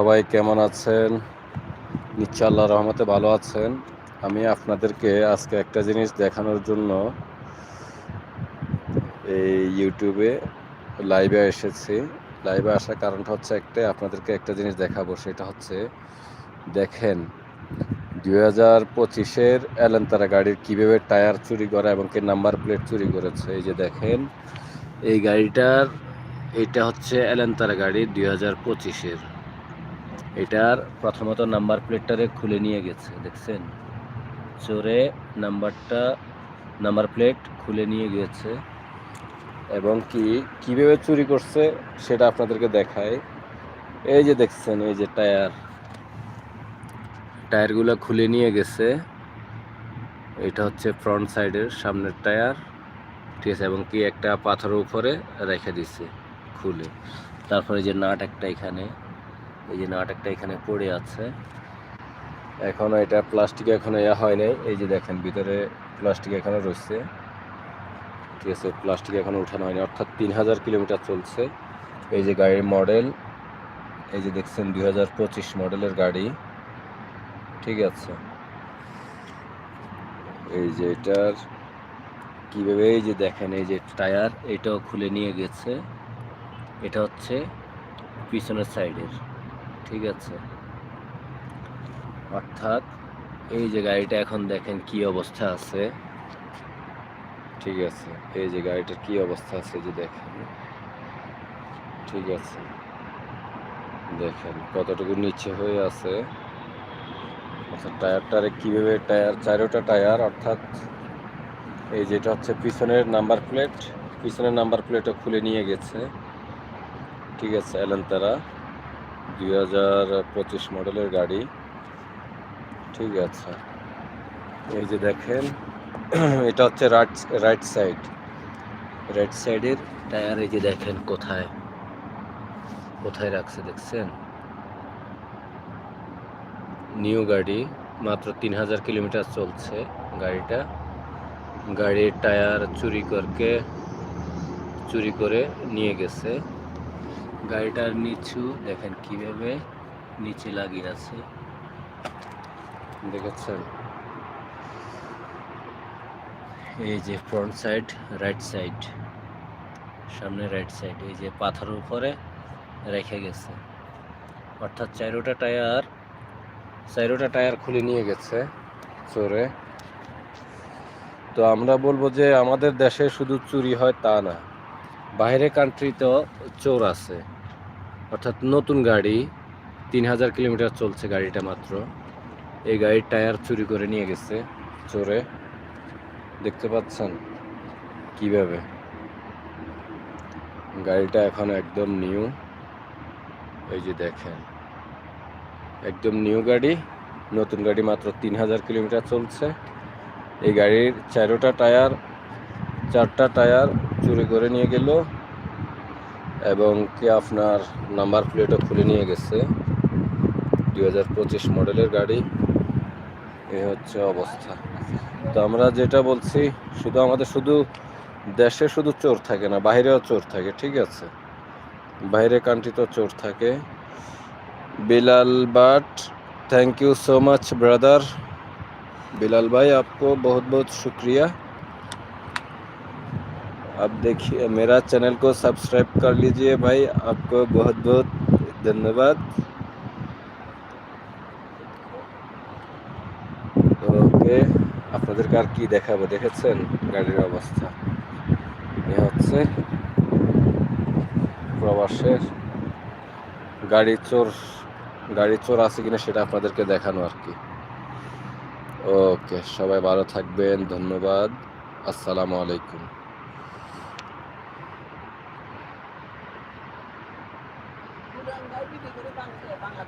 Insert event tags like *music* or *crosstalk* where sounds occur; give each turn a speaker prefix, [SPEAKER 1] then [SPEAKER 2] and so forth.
[SPEAKER 1] সবাই কেমন আছেন? নিশ্চয় আল্লাহ রহমতে ভালো আছেন। আমি আপনাদেরকে আজকে একটা জিনিস দেখানোর জন্য এই ইউটিউবে লাইভে এসেছি। লাইভে আসার কারণটা হচ্ছে একটাই, আপনাদেরকে একটা জিনিস দেখাবো, সেটা হচ্ছে দেখেন, দুই হাজার পঁচিশের এলেন্তারা গাড়ির কীভাবে টায়ার চুরি করা এবং কি নাম্বার প্লেট চুরি করেছে। এই যে দেখেন, এই গাড়িটার, এটা হচ্ছে এলেন্তারা গাড়ি দুই হাজার পঁচিশের। এটার প্রথমত নাম্বার প্লেটটারে খুলে নিয়ে গেছে, দেখছেন? চোরে নাম্বারটা, নাম্বার প্লেট খুলে নিয়ে গেছে। এবং কি, কীভাবে চুরি করছে সেটা আপনাদেরকে দেখায় এই যে দেখছেন, এই যে টায়ার। টায়ারগুলো খুলে নিয়ে গেছে। এটা হচ্ছে ফ্রন্ট সাইডের সামনের টায়ার। ঠিক আছে, এবং কি একটা পাথরের উপরে রেখে দিছে খুলে। তারপরে যে নাট একটা এখানে। এই যে নাটকটা এখানে পড়ে আছে। এখনও এটা প্লাস্টিক এখনও ইয়া হয় নাই। এই যে দেখেন, ভিতরে প্লাস্টিক এখনও রয়েছে। ঠিক আছে, প্লাস্টিক এখনও উঠানো হয়নি। অর্থাৎ তিন হাজার কিলোমিটার চলছে। এই যে গাড়ির মডেল, এই যে দেখছেন দুই হাজার পঁচিশ মডেলের গাড়ি। ঠিক আছে। এই যে এটার কীভাবে, এই যে দেখেন, এই যে টায়ার, এটাও খুলে নিয়ে গেছে। এটা হচ্ছে পিছনের সাইডের। ঠিক আছে। অর্থাৎ এই যে গাড়িটা এখন দেখেন কি অবস্থা আছে। ঠিক আছে, এই যে গাড়িটার কি অবস্থা আছে যে দেখেন। ঠিক আছে, দেখেন কতটুকু নিচে হয়ে আছে। অর্থাৎ টায়ারটারে কীভাবে টায়ার, চারোটা টায়ার, অর্থাৎ এই যেটা হচ্ছে পিছনের নাম্বার প্লেট, পিছনের নাম্বার প্লেটও খুলে নিয়ে গেছে। ঠিক আছে এলেন্তারা দুই হাজার পঁচিশ মডেলের গাড়ি। ঠিক আছে। এই যে দেখেন, *clears throat* এটা হচ্ছে রাইট রাইট সাইড। রাইট সাইডের টায়ার এই যে দেখেন কোথায় কোথায় রাখছে দেখছেন? নিউ গাড়ি, মাত্র তিন হাজার কিলোমিটার চলছে গাড়িটা। গাড়ির টায়ার চুরি করকে, চুরি করে নিয়ে গেছে। গাড়িটার নিচু, দেখেন কীভাবে নিচে লাগিয়ে আছে। দেখেছেন? এই যে ফ্রন্ট সাইড রাইট সাইড সামনে রাইট সাইড এই যে পাথরের উপরে রেখে গেছে। অর্থাৎ চারোটা টায়ার চারোটা টায়ার খুলে নিয়ে গেছে চোরে। তো আমরা বলব যে আমাদের দেশে শুধু চুরি হয় তা না। বাইরে কান্ট্রিতেও চোর আছে। অর্থাৎ নতুন গাড়ি, তিন হাজার কিলোমিটার চলছে গাড়িটা মাত্র। এই গাড়ির টায়ার চুরি করে নিয়ে গেছে চোরে। দেখতে পাচ্ছেন? কীভাবে? গাড়িটা এখন একদম নিউ। এই যে দেখেন। একদম নিউ গাড়ি, নতুন গাড়ি মাত্র তিন হাজার কিলোমিটার চলছে। এই গাড়ির চারোটা টায়ার, চারটা টায়ার চুরি করে নিয়ে গেল এবং কে আপনার নাম্বার প্লেটও খুলে নিয়ে গেছে। দু হাজার পঁচিশ মডেলের গাড়ি। এ হচ্ছে অবস্থা। তো আমরা যেটা বলছি, শুধু আমাদের শুধু দেশে শুধু চোর থাকে না, বাইরেও চোর থাকে, ঠিক আছে? বাইরে কান্ট্রিতেও চোর থাকে। Bilal but thank you so much brother Bilal ভাই, আপকো বহুত বহুত শুক্রিয়া। अब देखिए मेरा चैनल को सब्सक्राइब कर लीजिए भाई आपको बहुत बहुत धन्यवाद ওকে আপনাদেরকে আর কি দেখাবো দেখেছেন গাড়ির অবস্থা এ হচ্ছে প্রবাসের গাড়ি চোর গাড়ি চোর আছে কিনা সেটা আপনাদেরকে দেখানো আর কি ওকে সবাই ভালো থাকবেন ধন্যবাদ আসসালামু আলাইকুম বাংলা